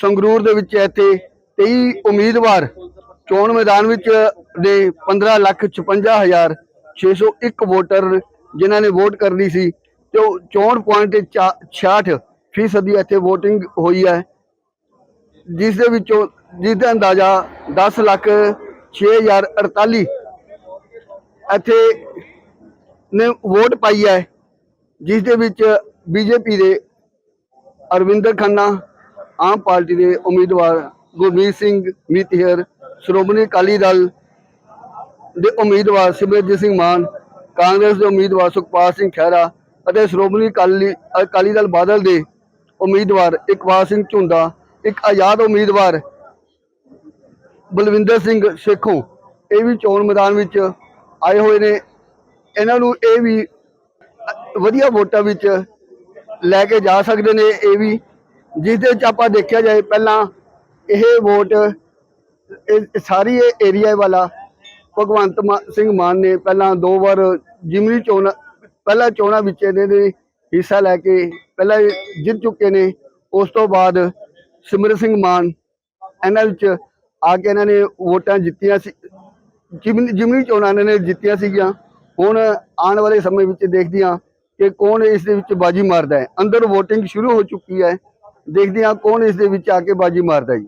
ਸੰਗਰੂਰ ਦੇ ਵਿੱਚ ਇੱਥੇ 23 ਉਮੀਦਵਾਰ ਚੋਣ ਮੈਦਾਨ ਵਿੱਚ ਦੇ 15 ਲੱਖ 56 ਹਜ਼ਾਰ 601 ਵੋਟਰ ਜਿਨ੍ਹਾਂ ਨੇ ਵੋਟ ਕਰਨੀ ਸੀ ਤੇ ਉਹ 64.66 ਫੀਸਦੀ ਇੱਥੇ VOTING ਹੋਈ ਹੈ, ਜਿਸ ਦੇ ਵਿੱਚੋਂ, ਜਿਸ ਦਾ ਅੰਦਾਜ਼ਾ 10 ਲੱਖ 6048 ਇੱਥੇ ਨੇ ਵੋਟ ਪਾਈ ਹੈ, ਜਿਸ ਦੇ ਵਿੱਚ ਬੀਜੇਪੀ ਦੇ ਅਰਵਿੰਦਰ ਖੰਨਾ ਆਮ ਪਾਰਟੀ ਦੇ ਉਮੀਦਵਾਰ ਗੁਰਮੀਤ ਸਿੰਘ ਮੀਤਹਿਰ, ਸ਼੍ਰੋਮਣੀ ਅਕਾਲੀ ਦਲ ਦੇ ਉਮੀਦਵਾਰ ਸਿਮਰਜੀਤ ਸਿੰਘ ਮਾਨ, ਕਾਂਗਰਸ ਦੇ ਉਮੀਦਵਾਰ ਸੁਖਪਾਲ ਸਿੰਘ ਖਹਿਰਾ ਅਤੇ ਸ਼੍ਰੋਮਣੀ ਅਕਾਲੀ ਅਕਾਲੀ ਦਲ ਬਾਦਲ ਦੇ ਉਮੀਦਵਾਰ ਇਕਬਾਲ ਸਿੰਘ ਝੁੰਦਾ ਇੱਕ ਆਜ਼ਾਦ ਉਮੀਦਵਾਰ ਬਲਵਿੰਦਰ ਸਿੰਘ ਸੇਖੋਂ। ਇਹ ਵੀ ਚੋਣ ਮੈਦਾਨ ਵਿੱਚ ਆਏ ਹੋਏ ਨੇ। ਇਹਨਾਂ ਨੂੰ ਇਹ ਵੀ ਵਧੀਆ ਵੋਟਾਂ ਵਿੱਚ ਲੈ ਕੇ ਜਾ ਸਕਦੇ ਨੇ। ਇਹ ਵੀ ਜਿਸ ਦੇ ਵਿੱਚ ਆਪਾਂ ਦੇਖਿਆ ਜਾਏ ਪਹਿਲਾਂ ਇਹ ਵੋਟ, ਇਹ ਸਾਰੀ ਇਹ ਏਰੀਆ ਵਾਲਾ ਭਗਵੰਤ ਮਾ- ਸਿੰਘ ਮਾਨ ਨੇ ਪਹਿਲਾਂ ਦੋ ਵਾਰ ਜਿਮਨੀ ਚੋਣ, ਪਹਿਲਾਂ ਚੋਣਾਂ ਵਿੱਚ ਇਹਨੇ ਦੇ ਹਿੱਸਾ ਲੈ ਕੇ ਪਹਿਲਾਂ ਜਿੱਤ ਚੁੱਕੇ ਨੇ। ਉਸ ਤੋਂ ਬਾਅਦ ਸਿਮਰ ਸਿੰਘ ਮਾਨ ਇਹਨਾਂ ਵਿੱਚ ਆ ਕੇ ਇਹਨਾਂ ਨੇ ਵੋਟਾਂ ਜਿੱਤੀਆਂ ਸੀ। ਜਿਮਨੀ ਜਿਮਨੀ ਚੋਣਾਂ ਇਹਨਾਂ ਨੇ ਜਿੱਤੀਆਂ ਸੀਗੀਆਂ। ਹੁਣ ਆਉਣ ਵਾਲੇ ਸਮੇਂ ਵਿੱਚ ਦੇਖਦੇ ਹਾਂ ਕਿ ਕੌਣ ਇਸ ਦੇ ਵਿੱਚ ਬਾਜੀ ਮਾਰਦਾ ਹੈ। ਅੰਦਰ VOTING ਸ਼ੁਰੂ ਹੋ ਚੁੱਕੀ ਹੈ। ਦੇਖਦੇ ਹਾਂ ਕੌਣ ਇਸ ਦੇ ਵਿੱਚ ਆ ਕੇ ਬਾਜੀ ਮਾਰਦਾ ਜੀ।